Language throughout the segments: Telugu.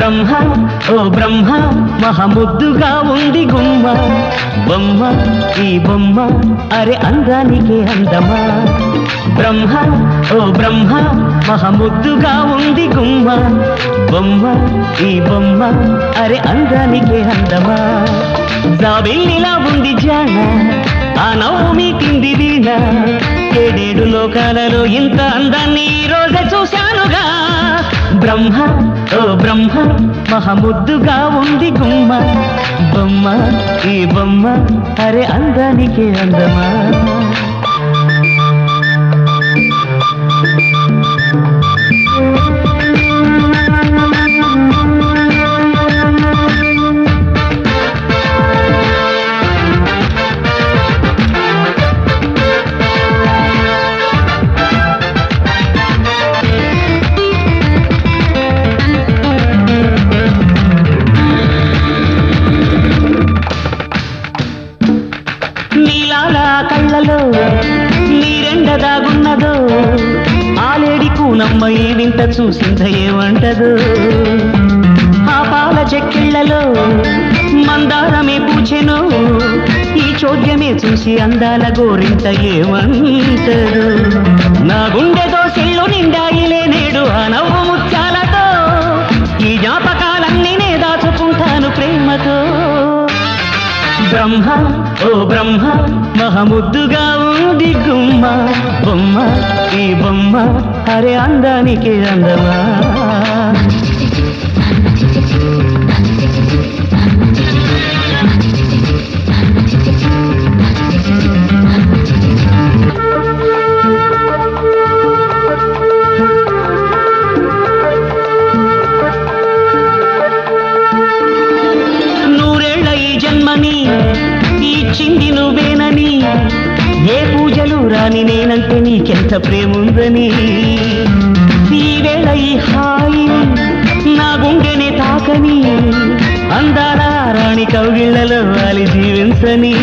బ్రహ్మ ఓ బ్రహ్మ మహముద్దుగా ఉంది గుమ్మ. బొమ్మ ఈ బొమ్మ అరే అందానికి అందమా? బ్రహ్మ ఓ బ్రహ్మ మహముద్దుగా ఉంది గుమ్మ. బొమ్మ ఈ బొమ్మ అరే అందానికి అందమా? జాబిల్లిలా ఉంది జాన ఆ నవ్వు తింది వీణ. ఏడేడు లోకాలలో ఇంత అందాన్ని ఈ రోజే చూశానుగా. బ్రహ్మ ఓ బ్రహ్మ మహముద్దుగా ఉంది గుమ్మ. బొమ్మ ఈ బొమ్మ అరే అందానికి అందమా? కళ్ళలో నీరెండదాగున్నదో ఆలేడి కూనమ్మ ఈ వింత చూసింద ఏమంటదో ఆ పాల చెక్కిళ్ళలో మందారమే పూచెను? ఈ చోద్యమే చూసి అందాల గోరింత ఏమంటదు నా గుండెతో దోసిళ్ళు నిండాయిలే నేడు అనవు బ్రహ్మ ఓ బ్రహ్మ మహముద్దుగా ఉంది గుమ్మ బొమ్మ ఈ బొమ్మ అరే అందానికి అందమా? రాని నేనంటే నీకెంత ప్రేముందని? ఈ ఈ హాయి నా గుండెనే తాకని అందాల రాణి కౌగిళ్ళలో వాలి జీవించని.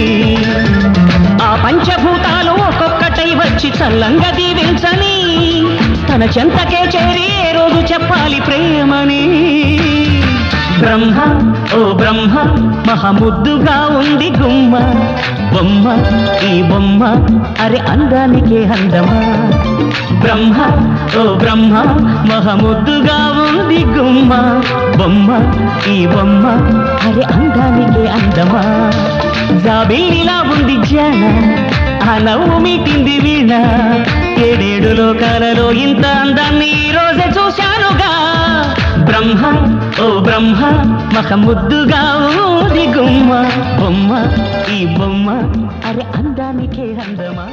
ఆ పంచభూతాలు ఒక్కొక్కటై వచ్చి చల్లంగా దీవించని తన చెంతకే చేరి ఏ రోజు చెప్పాలి ప్రేమని. బ్రహ్మ ఓ బ్రహ్మ మహముద్దుగా ఉంది గుమ్మ. బొమ్మ ఈ బొమ్మ అరే అందానికే అందమా. బ్రహ్మ ఓ బ్రహ్మ మహముద్దుగా ఉంది గుమ్మ. బొమ్మ ఈ బొమ్మ అరే అందానికే అందమా. జాబిల్లిలా ఉంది జాన ఆ నవ్వు మీటింది వీణ. ఏడేడు లోకాలలో ఇంత అందాన్ని ఈ రోజే చూశా. బ్రహ్మ ఓ బ్రహ్మ మహముద్దుగా ఓది గుమ్మ బొమ్మ ఈ బొమ్మ. అరే అందానికే అందమా?